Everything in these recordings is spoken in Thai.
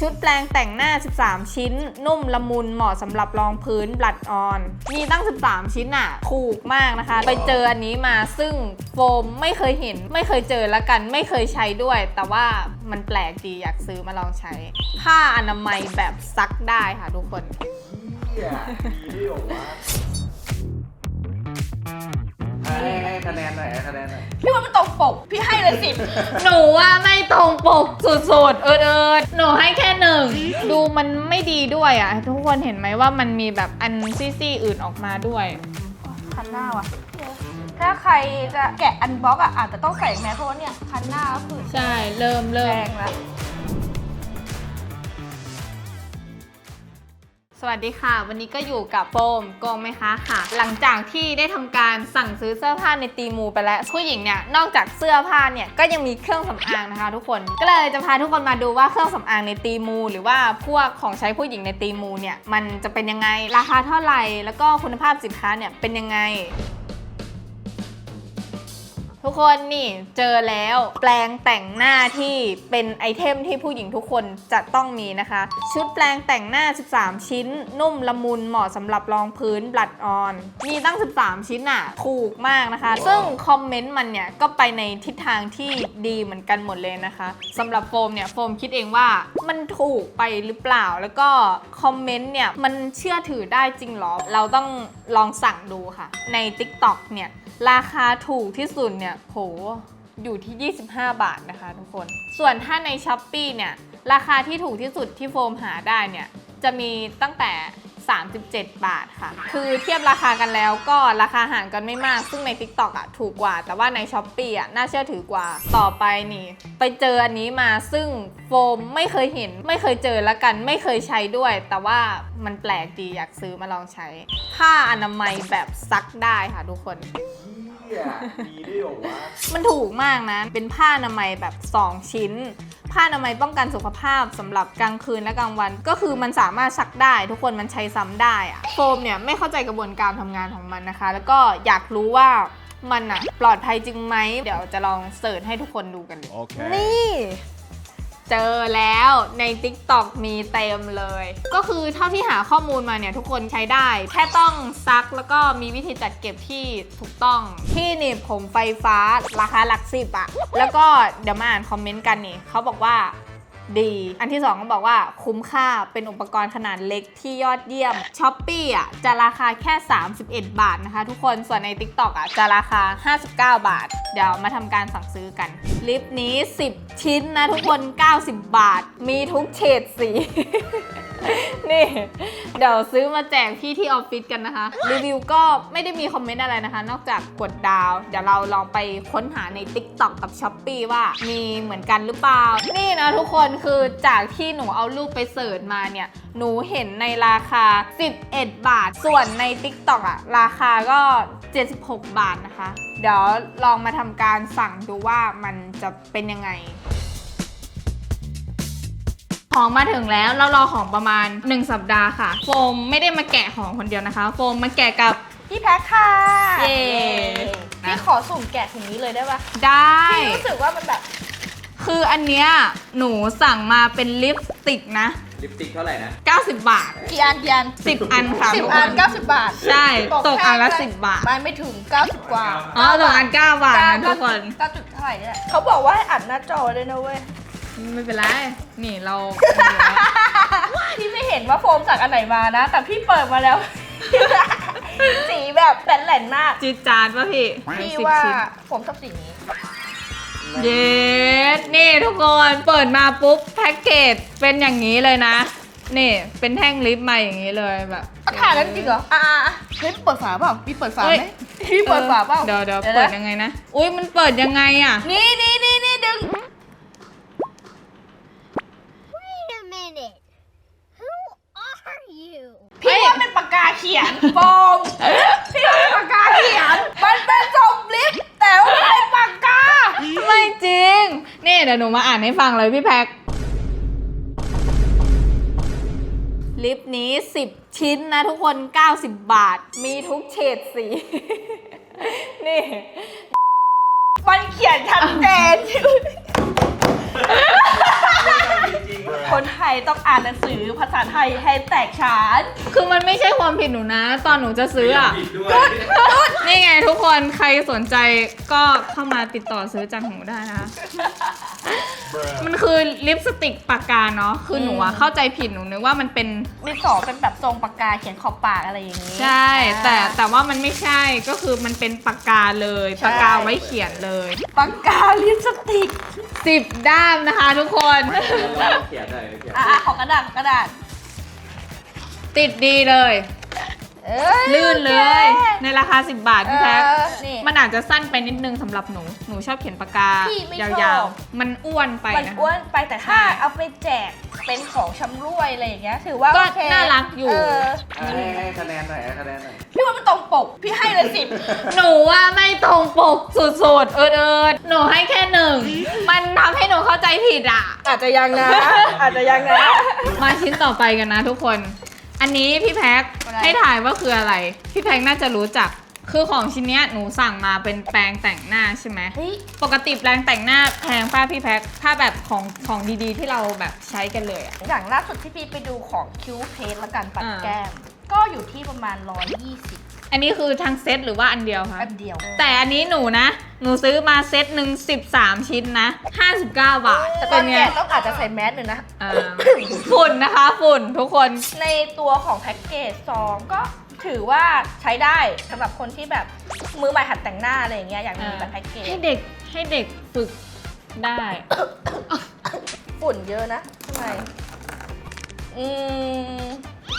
ชุดแปลงแต่งหน้า 13 ชิ้น นุ่มละมุนเหมาะสำหรับรองพื้นบลัดออน มีตั้ง 13 ชิ้นอะถูกมากนะคะ ไปเจออันนี้มาซึ่งโฟมไม่เคยเห็น ไม่เคยเจอแล้วกัน ไม่เคยใช้ด้วย แต่ว่ามันแปลกดีอยากซื้อมาลองใช้ ผ้าอนามัยแบบซักได้ค่ะทุกคนเให้ให้คะแนนหน่อยให้คะแนนหน่อยพี่ว่ามันตรงปก พี่ให้เลยสิบหนูว่าไม่ตรงปกสุดๆ เออเออหนูให้แค่หนึ่ง ดูมันไม่ดีด้วยอะ ทุกคนเห็นไหมว่ามันมีแบบอันซี่ๆอื่นออกมาด้วย คันหน้าว่ะ ถ้าใครจะแกะอันบ็อกอะอาจจะต้องใส่แมสเพราะว่าเนี่ยคันหน้าก็คือใช่ เริ่มเริ่แรมงแล้ว สวัสดีค่ะ วันนี้ก็อยู่กับโฟมโกงไหมคะค่ะ หลังจากที่ได้ทำการสั่งซื้อเสื้อผ้าในตีมูไปแล้วผู้หญิงเนี่ยนอกจากเสื้อผ้าเนี่ยก็ยังมีเครื่องสำอางนะคะ ทุกคนก็เลยจะพาทุกคนมาดูว่าเครื่องสำอางในตีมู หรือว่าพวกของใช้ผู้หญิงในตีมูเนี่ยมันจะเป็นยังไงราคาเท่าไหร่แล้วก็คุณภาพสินค้าเนี่ยเป็นยังไง ทุกคนนี่เจอแล้วแปลงแต่งหน้าที่เป็นไอเทมที่ผู้หญิงทุกคนจะต้องมีนะคะ ชุดแปลงแต่งหน้า 13 ชิ้น นุ่มละมุนเหมาะสำหรับรองพื้นบลัดออน มีตั้ง 13 ชิ้นอะถูกมากนะคะ ซึ่งคอมเมนต์มันเนี่ย ก็ไปในทิศทางที่ดีเหมือนกันหมดเลยนะคะสำหรับโฟมเนี่ยโฟมคิดเองว่ามันถูกไปหรือเปล่าแล้วก็คอมเมนต์เนี่ยมันเชื่อถือได้จริงเหรอเราต้องลองสั่งดูค่ะใน TikTok เนี่ย ราคาถูกที่สุดเนี่ยโหอยู่ที่ 25 บาทนะคะทุกคน ส่วนถ้าใน s h อ p e e เนี่ย ราคาที่ถูกที่สุดที่โฟมหาได้เนี่ย จะมีตั้งแต่ 37 บาทค่ะ คือเทียบราคากันแล้วก็ราคาห่างกันไม่มาก ซึ่งใน TikTok อะถูกกว่า แต่ว่าใน s h อ p e e อะน่าเชื่อถือกว่า ต่อไปนี่ ไปเจออันนี้มาซึ่งโฟมไม่เคยเห็น ไม่เคยเจอแล้วกัน ไม่เคยใช้ด้วย แต่ว่ามันแปลกดีอยากซื้อมาลองใช้ ผ้าอนามัยแบบซักได้ค่ะทุกคน เฮียดีด้วยเหรอวะมันถูกมากนะ เป็นผ้าอนามัยแบบ 2 ชิ้น ผ้าอนามัยป้องกันสุขภาพสำหรับกลางคืนและกลางวัน ก็คือมันสามารถซักได้ ทุกคนมันใช้ซ้ำได้อะโฟมเนี่ยไม่เข้าใจกระบวนการทำงานของมันนะคะ แล้วก็อยากรู้ว่ามันอะปลอดภัยจริงไหม เดี๋ยวจะลองเสิร์ชให้ทุกคนดูกันเลย Okay. นี่ เจอแล้วใน TikTok มีเต็มเลย ก็คือเท่าที่หาข้อมูลมาเนี่ยทุกคนใช้ได้ แค่ต้องซักแล้วก็มีวิธีจัดเก็บที่ถูกต้อง ที่หนี่ผมไฟฟ้าราคาหลักสิบอะแล้วก็เดี๋ยวมาอ่านคอมเมนต์กันนี่เขาบอกว่า ดี อันที่สองก็บอกว่าคุ้มค่าเป็นอุปกรณ์ขนาดเล็กที่ยอดเยี่ยมช้อปปี้อะจะราคาแค่ 31 บาทนะคะ ทุกคนส่วนใน TikTok อะจะราคา 59 บาท เดี๋ยวมาทำการสั่งซื้อกันลิปนี้ 10 ชิ้นนะทุกคน 90 บาท มีทุกเฉดสีนี่ เดี๋ยวซื้อมาแจกพี่ที่ออฟฟิศกันนะคะ รีวิวก็ไม่ได้มีคอมเมนต์อะไรนะคะ นอกจากกดดาว เดี๋ยวเราลองไปค้นหาใน TikTok กับ s h อ p e e ว่ามีเหมือนกันหรือเปล่า นี่นะทุกคนคือจากที่หนูเอารูปไปเสิร์ชมาเนี่ย หนูเห็นในราคา 11 บาท ส่วนใน TikTok อะราคาก็ 76 บาทนะคะ เดี๋ยวลองมาทำการสั่งดูว่ามันจะเป็นยังไง ของมาถึงแล้วเรารอของประมาณ 1 สัปดาห์ค่ะ โฟมไม่ได้มาแกะของคนเดียวนะคะ โฟมมาแกะกับ พี่แพ็คค่ะเย้ พี่ขอสุ่มแกะถุงนี้เลยได้ปะได้ พี่รู้สึกว่ามันแบบคืออันเนี้ยหนูสั่งมาเป็นลิปสติกนะ ลิปสติกเท่าไหร่นะ 90 บาท กี่อันกี่อัน10 อันค่ะสิบทุกอัคนนเก้าสิบบาทใช่ ตกอันละแค่10 บาท ไม่ไม่ถึงเก้าสิบกว่าอ๋อตกอัน 9 บาทนะทุกคน เก้าจุดเท่าไหร่เนี่ยเขาบอกว่าให้อัดหน้าจอเลยนะเว้ย ไม่เป็นไร นี่เรา พี่ไม่เห็นว่าโฟมสั่งอันไหนมานะ แต่พี่เปิดมาแล้ว สีแบบแหลนๆมากจีดจานป่ะพี่พี่สิบว่าชิ้นผมชอบสีนี้ เย็ดนี่ทุกคน เปิดมาปุ๊บแพ็กเกจเป็นอย่างนี้เลยนะ นี่เป็นแท่งลิปมาอย่างนี้เลยแบบอะถ่ายแล้วจริงเหรอ อ่าเฮ้ยเปิดฝาเปล่าพี่เปิดฝาเอ้ไหมยพี่เปิดฝาเปล่าเดี๋ยวเดี๋ยวนะเปิดยังไงนะ อุ้ยมันเปิดยังไงอะ นี่นี่นี่นี่ดึง เป็นปากกาเขียนโฟมพี่ว่าเป็นปากกาเขียน มันเป็นสมลิปแต่ว่ามันเป็นปากกา ไม่จริง นี่เดี๋ยวหนูมาอ่านให้ฟังเลยพี่แพ็คลิปนี้ 10 ชิ้นนะทุกคน 90 บาท มีทุกเฉดสี นี่ มันเขียนชัดเจน ต้องอ่านหนังสือภาษาไทยให้แตกฉาน คือมันไม่ใช่ความผิดหนูนะ ตอนหนูจะซื้ออะ ผิดด้วยนี่ไงทุกคนใครสนใจก็เข้ามาติดต่อซื้อจากหนูได้นะคะ มันคือลิปสติกปากกาเนาะ คือหนูอะเข้าใจผิดหนูนึกว่ามันเป็น มีสองเป็นแบบทรงปากกาเขียนขอบปากอะไรอย่างนี้ ใช่ แต่อ่าแต่ว่ามันไม่ใช่ ก็คือมันเป็นปากกาเลย ใช่ ปากกาไว้เขียนเลย ปากกาลิปสติกสิบด้ามนะคะทุกคน เขียนหน่อยเขียนอะๆของกระดาษขอกระดาษ ติดดีเลย เอ้ยลื่นเลยในราคา 10 บาทพี่แพ็คเออนี่มันอาจจะสั้นไปนิดนึงสำหรับหนู หนูชอบเขียนปากกาพี่ไม่ยชอบาวๆ มันอ้วนไปมันนะ อ้วนไปแต่ถ้าใช่ เอาไปแจกเป็นของชำร่วยอะไรอย่างเงี้ยถือว่าก็โอเคน่ารักอยู่ เออให้ให้คะแนนหน่อยให้คะแนนหน่อย พี่ว่ามันตรงปก พี่ให้เลยสิบ หนูว่าไม่ตรงปกสุดๆ เอิดเอิดหนูให้แค่หนึ่ง มันทำให้หนูเข้าใจผิดอะ อาจจะยังนะ อาจจะยังนะ มาชิ้นต่อไปกันนะทุกคน อันนี้พี่แพ็ค อะไรให้ถ่ายว่าคืออะไร พี่แพ็คน่าจะรู้จัก คือของชิ้นเนี้ยหนูสั่งมาเป็นแปรงแต่งหน้าใช่ไหม เฮ้ยปกติแปรงแต่งหน้าแพงป้าพี่แพ็คถ้าแบบของของดีๆ ที่เราแบบใช้กันเลยอะ อย่างล่าสุดที่พี่ไปดูของคิวเพสละกันปัดอ่า แก้ม ก็อยู่ที่ประมาณ 120 อันนี้คือทั้งเซตหรือว่าอันเดียวคะอันเดียว แต่อันนี้หนูนะ หนูซื้อมาเซตหนึ่ง13 ชิ้นนะ 59 บาทแต่ตเป็อนนไงแกะต้องอาจจะใส่แมสหนึ่งนะ อ่าฝุ่นนะคะ ฝุ่นทุกคน ในตัวของแพ็กเกจซองก็ถือว่าใช้ได้สำหรับคนที่แบบมือใหม่หัดแต่งหน้าอะไรอย่างเงี้ยอยากมีแบบแพ็กเกจให้เด็กให้เด็กฝึกได้ ฝุ่นเยอะนะข้างในอืม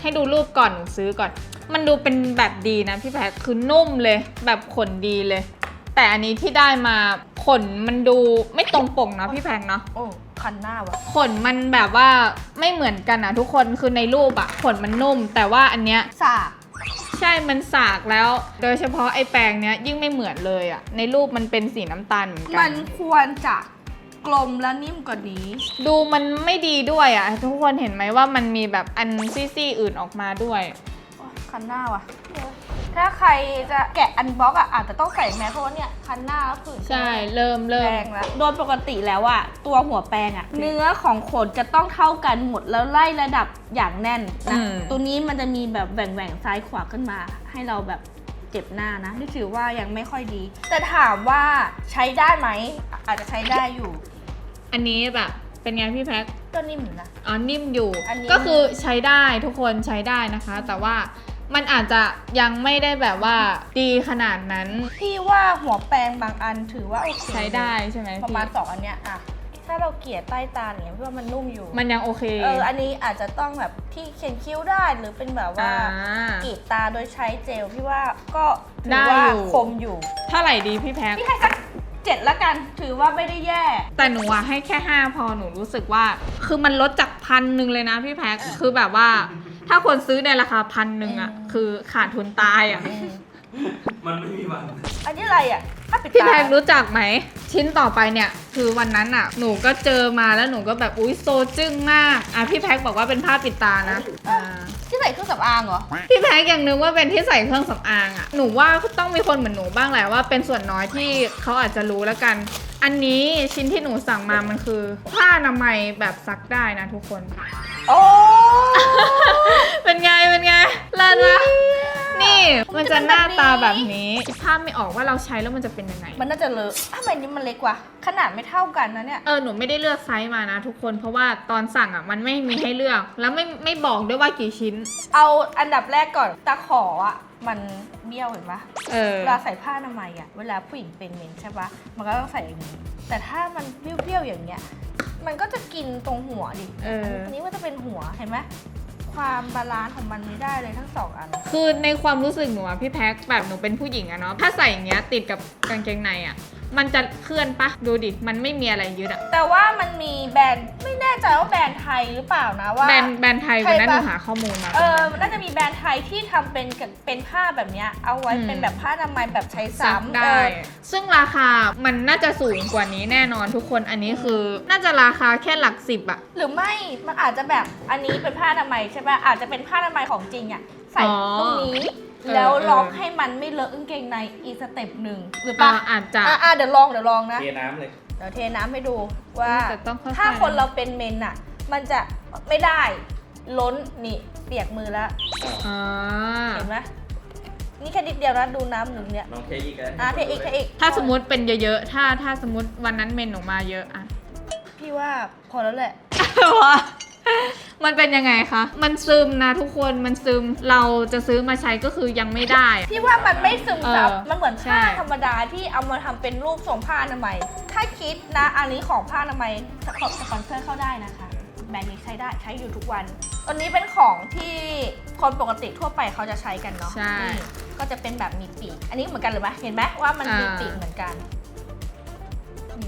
ให้ดูรูปก่อนหนูซื้อก่อน มันดูเป็นแบบดีนะพี่แพทคือนุ่มเลยแบบขนดีเลย แต่อันนี้ที่ได้มาขนมันดูไม่ตรงปกเนาะพี่แพงเนาะโอ้คันหน้าวะขนมันแบบว่าไม่เหมือนกันนะทุกคนคือในรูปอะขนมันนุ่ม แต่ว่าอันเนี้ยสากใช่มันสากแล้ว โดยเฉพาะไอ้แปรงเนี้ยยิ่งไม่เหมือนเลยอะในรูปมันเป็นสีน้ำตาลเหมือนกัมันนควรจะกลมและนิ่มกว่านี้ ดูมันไม่ดีด้วยอะทุกคนเห็นไหมว่ามันมีแบบอันซี่ๆอื่นออกมาด้วยโอ๊ย คันหน้าวะถ้าใครจะแกะอันบ็อกอะอาจจะต้องใส่แมสเพราะว่าเนี่ยคันหน้าก็คือใช่ เริ่มเริ่แปมรงแล้วโดยปกติแล้วอะตัวหัวแปรงอะเนื้อของขนจะต้องเท่ากันหมดแล้วไล่ระดับอย่างแน่นนะอืมตัวนี้มันจะมีแบบแหว่งแหว่งๆซ้ายขวาขึ้นมา ให้เราแบบเจ็บหน้านะนี่ถือว่ายังไม่ค่อยดี แต่ถามว่าใช้ได้ไหมอาจจะใช้ได้อยู่ อันนี้แบบเป็นไงพี่แพ็คก็นิ่มอยู่นะ อ๋อ นิ่มอยู่ อันนี้ ก็คือใช้ได้ทุกคนใช้ได้นะคะ แต่ว่า มันอาจจะยังไม่ได้แบบว่าดีขนาดนั้นพี่ว่าหัวแปรงบางอันถือว่าโอเคใช้ได้ใช่ไหมประพี่มาณสองอันเนี้ยอะถ้าเราเกลี่ยใต้ตาเนี่ยพี่ว่ามันนุ่มอยู่ มันยังโอเค เออ อันนี้อาจจะต้องแบบที่เขียนคิ้วได้หรือเป็นแบบว่าอ่ากรีดตาโดยใช้เจลพี่ว่าก็ถืได้อว่าอยู่ คมอยู่ เท่าไหร่ดีพี่แพ็ค พี่ให้สักเจ็ดละกันถือว่าไม่ได้แย่ แต่หนูอะให้แค่ 5 พอหนูรู้สึกว่า คือมันลดจากพันหนึ่งเลยนะพี่แพ็คคือแบบว่า ถ้าคนซื้อในราคาพันหนึ่งอะคือขาดทุนตายอะมันไม่มีวัน อันนี้อะไรอะถ้าปิดพี่ตาแพ็ครู้จักไหม ชิ้นต่อไปเนี่ย คือวันนั้นอะหนูก็เจอมาแล้วหนูก็แบบอุ้ยโซจึ้งมากอะพี่แพ็คบอกว่าเป็นผ้าปิดตานะอ่าที่ใส่เครื่องสำอางเหรอ พี่แพ็กยังนึกว่าเป็นที่ใส่เครื่องสำอางอะหนูว่าต้องมีคนเหมือนหนูบ้างแหละว่าเป็นส่วนน้อยที่เขาอาจจะรู้แล้วกัน อันนี้ชิ้นที่หนูสั่งมามันคือ ผ้าอนามัยแบบซักได้นะทุกคน โอ้ เลิศปะนี่มันจะหน้าตาแบบนี้ภาพไม่ออกว่าเราใช้แล้วมันจะเป็นยังไง มันน่าจะเลอะทำไมนี่มันเล็กกว่าขนาดไม่เท่ากันนะเนี่ย เออหนูไม่ได้เลือกไซส์มานะทุกคนเพราะว่าตอนสั่งอะมันไม่มีให้เลือก แล้วไม่ไม่บอกด้วยว่ากี่ชิ้น เอาอันดับแรกก่อนตาขออะมันเบี้ยวเห็นปะเออ เวลาใส่ผ้าอนามัยอะเวลาผู้หญิงเป็นเมนใช่ปะมันก็ต้องใส่อย่างนี้ แต่ถ้ามันเบี้ยวๆอย่างเงี้ย มันก็จะกินตรงหัวดิเออ อันนี้มันจะเป็นหัวเห็นไหม ความบาลานซ์ของมันไม่ได้เลยทั้งสองอัน คือในความรู้สึกหนูอะพี่แพ็คแบบหนูเป็นผู้หญิงอะเนาะถ้าใส่อย่างเงี้ยติดกับกางเกงในอะ มันจะเคลื่อนปะดูดิ มันไม่มีอะไรยึดอะแต่ว่ามันมีแบรนด์ไม่แน่ใจว่าแบรนด์ไทยหรือเปล่านะว่า แบรนด์แบรนด์ไทยใช่วันนั้นหปะนูหาข้อมูลมา เออมันน่าจะมีแบรนด์ไทยที่ทำเป็นกับเป็นผ้าแบบเนี้ยเอาไว้อืมเป็นแบบผ้าอนามัยแบบใช้ซักซ้ำได้เออซึ่งราคามันน่าจะสูงกว่านี้แน่นอนทุกคนอันนี้คือ น่าจะราคาแค่หลักสิบอะหรือไม่มันอาจจะแบบอันนี้เป็นผ้าอนามัยใช่ปะอาจจะเป็นผ้าอนามัยของจริงอะใส่อ๋อตรงนี้เออ แล้วล็อกเออให้มันไม่เลอะกางเกงในอีกสเต็ปหนึ่งหรืออ่าปะอาจจะ อะอะเดี๋ยวลองเดี๋ยวลองนะ เทน้ำเลย เดี๋ยวเทน้ำให้ดูว่าแต่ต้องค่อยๆ ถ้าคนเราเป็นเมนอะมันจะไม่ได้ล้นนี่เปียกมือแล้ว อ่าเห็นไหมนี่แค่นิดเดียวนะดูน้ำหนึ่งเนี่ยลองเทอีกเลยอะเทอีกเทอีกถ้าสมมติเป็นเยอะๆ ถ้าถ้าสมมติวันนั้นเมนออกมาเยอะอะพี่ว่าพอแล้วแหละว่า มันเป็นยังไงคะ มันซึมนะทุกคน มันซึม เราจะซื้อมาใช้ก็คือยังไม่ได้อะ พี่ว่ามันไม่ซึมซับ เออมันเหมือนใช่ผ้าธรรมดาที่เอามาทำเป็นรูปทรงผ้าอนามัย ถ้าคิดนะ อันนี้ของผ้าอนามัยขอสปอนเซอร์เข้าได้นะคะ แบรนด์นี้ใช้ได้ใช้อยู่ทุกวันอันนี้เป็นของที่คนปกติทั่วไปเขาจะใช้กันเนาะใช่นี่ก็จะเป็นแบบมีปีก อันนี้เหมือนกันหรือไหมเห็นไหมว่ามันมีอ่า ปีกเหมือนกัน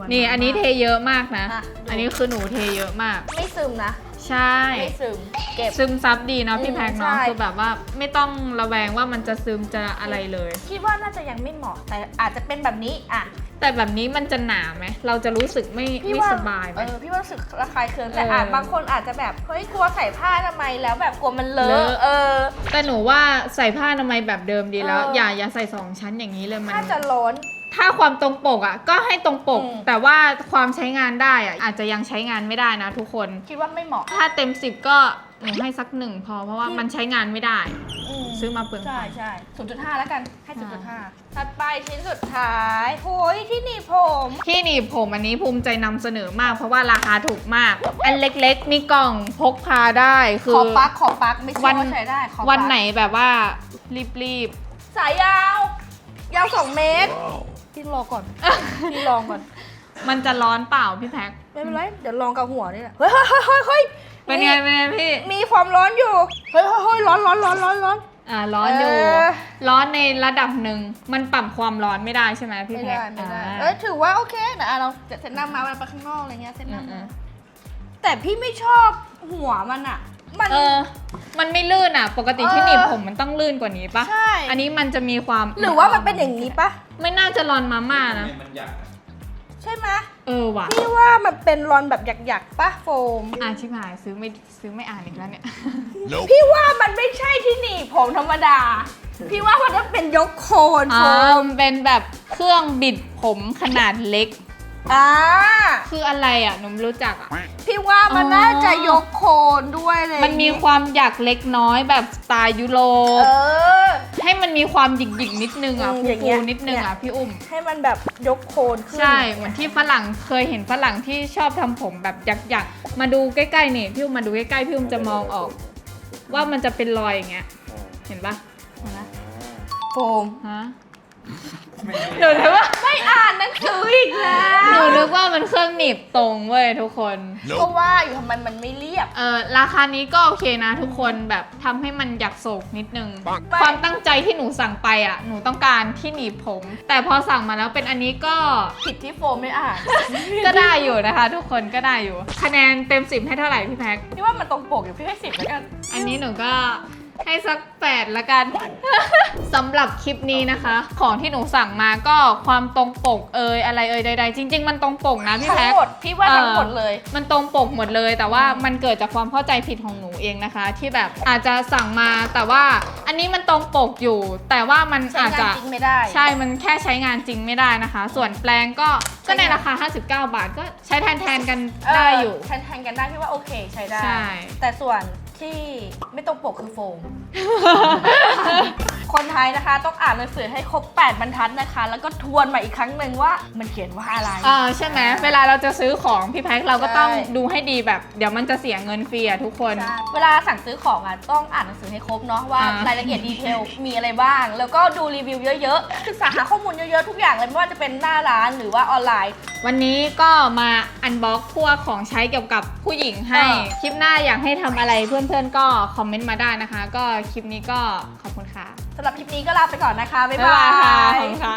วันี่อันนี้เทเยอะมากนะ อะดู อันนี้คือหนูเทเยอะมาก ไม่ซึมนะ ใช่ ไม่ซึมเก็บ ซึมซับดีเนาะพี่อืมแพงเนาะ ใช่ คือแบบว่าไม่ต้องระแวงว่ามันจะซึมจะอะไรเลย คิดว่าน่าจะยังไม่เหมาะแต่อาจจะเป็นแบบนี้อะแต่แบบนี้มันจะหนาไหม เราจะรู้สึกไม่พี่ไม่ว่าสบายไหม เออพี่ว่ารู้สึกระคายเคืองแต่เออออาจบางคนอาจจะแบบเฮ้ยกลัวใส่ผ้าทำไมแล้วแบบกลัวมันเลเลอะอะ เออ แต่หนูว่าใส่ผ้าอนามัยแบบเดิมดีแล้ว เออออ ย่าอย่าใส่สองชั้นอย่างนี้เลยมัน ถ้าจะล้น ถ้าความตรงปกอะก็ให้ตรงปก อืม แต่ว่าความใช้งานได้อะอาจจะยังใช้งานไม่ได้นะทุกคน คิดว่าไม่เหมาะถ้าเต็ม 10 ก็หนูให้สักหนึ่งพอเพราะว่าพี่มันใช้งานไม่ได้มซื้อมาเปลือง ใช่ใช่ศูนย์จุดห้าแล้วกันให้อ่ศูนย์จุดห้าาถัดไปชิ้นสุดท้ายโอ้ยที่หนีบผม ที่หนีบผมอันนี้ภูมิใจนำเสนอมาก เพราะว่าราคาถูกมาก อันเล็กๆ มีกล่องพกพาได้คือขอปลั๊กขอปลั๊กไม่ใช่วันว่าใช้ได้ขอปลั๊กวันไหนแบบว่ารีบสายยาว ยาวสองเมตร พี่รอก่อน พี่ลองก่อนๆมันจะร้อนเปล่าพี่แพ็คไม่เป็นไร เดี๋ยวลองกับหัวนี่แหละเฮ้ยเฮ้ยเฮ้ยเฮ้ยเฮ้ยเป็นไงเป็นไงพี่ มีความร้อนอยู่ เฮ้ยเฮ้ยเฮ้ยร้อนร้อนร้อนร้อนร้อน อ่าร้อนอยู่ เออ ร้อนในระดับหนึ่ง มันปรับความร้อนไม่ได้ใช่ไหมพี่ไม่แพ็คได้ไม่ได้อ่าเอ้ยถือว่าโอเคนะอะเราเซ็นหน้ามาเวลาไปข้างนอกอะไรเงี้ยเซ็นหน้าอืมามอืมแต่พี่ไม่ชอบหัวมันอะ มัน เออ มันไม่ลื่นอะ ปกติที่เออหนีบผมมันต้องลื่นกว่านี้ปะใช่ อันนี้มันจะมีความหรือว่ามันเป็นอย่างนี้ปะไม่น่าจะร้อนมาม่านะ มันอยากอะใช่ไหมเออว่ะพี่ว่ามันเป็นรอนแบบหยักๆปะโฟม อ่านชิบหายซื้อไม่ซื้อไม่อ่านอีกแล้วเนี่ย พี่ว่ามันไม่ใช่ที่หนีบผมธรรมดา พี่ว่ามันต้องเป็นยกโคนอ๋โฟอมเป็นแบบเครื่องบิดผมขนาดเล็ก อ่าคืออะไรอะหนูไม่รู้จักอะ พี่ว่ามันอ๋อน่าจะยกโคนด้วยเลยมันมีความหยักเล็กน้อยแบบสไตล์ยุโรเอป อ ให้มันมีความหยิกหยิกๆนิดนึงอะอืมฟูอย่างเงี้ยๆนิดนึงอะพี่อุ้ม ให้มันแบบยกโคนขึ้นใช่ เหมือนที่ฝรั่งเคยเห็นฝรั่งที่ชอบทำผมแบบหยักๆมาดูใกล้ๆนี่พี่อุ้มมาดูใกล้ๆพี่อุ้มจะมองออก ว่ามันจะเป็นรอยอย่างเงี้ย เห็นปะเห็นปะโฟมฮะ หนูนึกว่าไม่อ่านหนังสืออีกแล้วหนูนึกว่ามันเครื่องหนีบตรงเว้ยทุกคน ก็ว่าอยู่ทำไมมันไม่เรียบ เออราคานี้ก็โอเคนะทุกคนแบบทำให้มันอยากโศกนิดนึงปังความตั้งใจที่หนูสั่งไปอะ หนูต้องการที่หนีบผม แต่พอสั่งมาแล้วเป็นอันนี้ก็ ผิดที่โฟมไม่อ่าน ก็ได้อยู่นะคะ ทุกคนก็ได้อยู่ คะแนนเต็ม10ให้เท่าไหร่พี่แพ็คพี่ว่ามันตรงปกอยู่พี่ให้สิบแล้วกัน อันนี้หนูก็ ให้สักแปดละกัน สำหรับคลิปนี้นะคะ ของที่หนูสั่งมาก็ความตรงปกเอยอะไรเอยใดๆ จริง ๆ มันตรงปกนะพี่ทั้งแพ็คหมดพี่ว่าทั้งหมดเลย มันตรงปกหมดเลย แต่ว่ามันเกิดจากความเข้าใจผิดของหนูเองนะคะ ที่แบบอาจจะสั่งมาแต่ว่าอันนี้มันตรงปกอยู่ แต่ว่ามันใช้อาจงานจะจริงไม่ได้ ใช่มันแค่ใช้งานจริงไม่ได้นะคะ ส่วนแปลงก็ก็ในราคา 59 บาทก็ใช้แทนแทนๆกันได้อยู่แทนแทนกันได้พี่ว่าโอเคใช้ได้ ใช่ แต่ส่วน ที่ไม่ตรงปกคือโฟม คนไทยนะคะ ต้องอ่านหนังสือให้ครบ 8 บรรทัดนะคะ แล้วก็ทวนมาอีกครั้งหนึ่งว่ามันเขียนว่าอะไร เออใช่ไหมเวลาเราจะซื้อของพี่แพ็คเราก็ต้องใช่ ดูให้ดีแบบ เดี๋ยวมันจะเสียเงินฟรีอะทุกคน ใช่เวลาสั่งซื้อของอะต้องอ่านหนังสือให้ครบเนาะว่าอ่าร รายละเอียดดีเทลมีอะไรบ้าง แล้วก็ดูรีวิวเยอะๆศึกษาหาข้อมูลเยอะๆทุกอย่างเลยไม่ว่าจะเป็นหน้าร้านหรือว่าออนไลน์ วันนี้ก็มาอันบ็อกพวกของใช้เกี่ยวกับผู้หญิงให้อ่าคลิปหน้าอยากให้ทำอะไรเพื่อนๆก็คอมเมนต์มาได้นะคะ ก็คลิปนี้ก็ขอบคุณค่ะ สำหรับคลิปนี้ก็ลาไปก่อนนะคะ บ๊ายบายค่ะ ขอบคุณค่ะ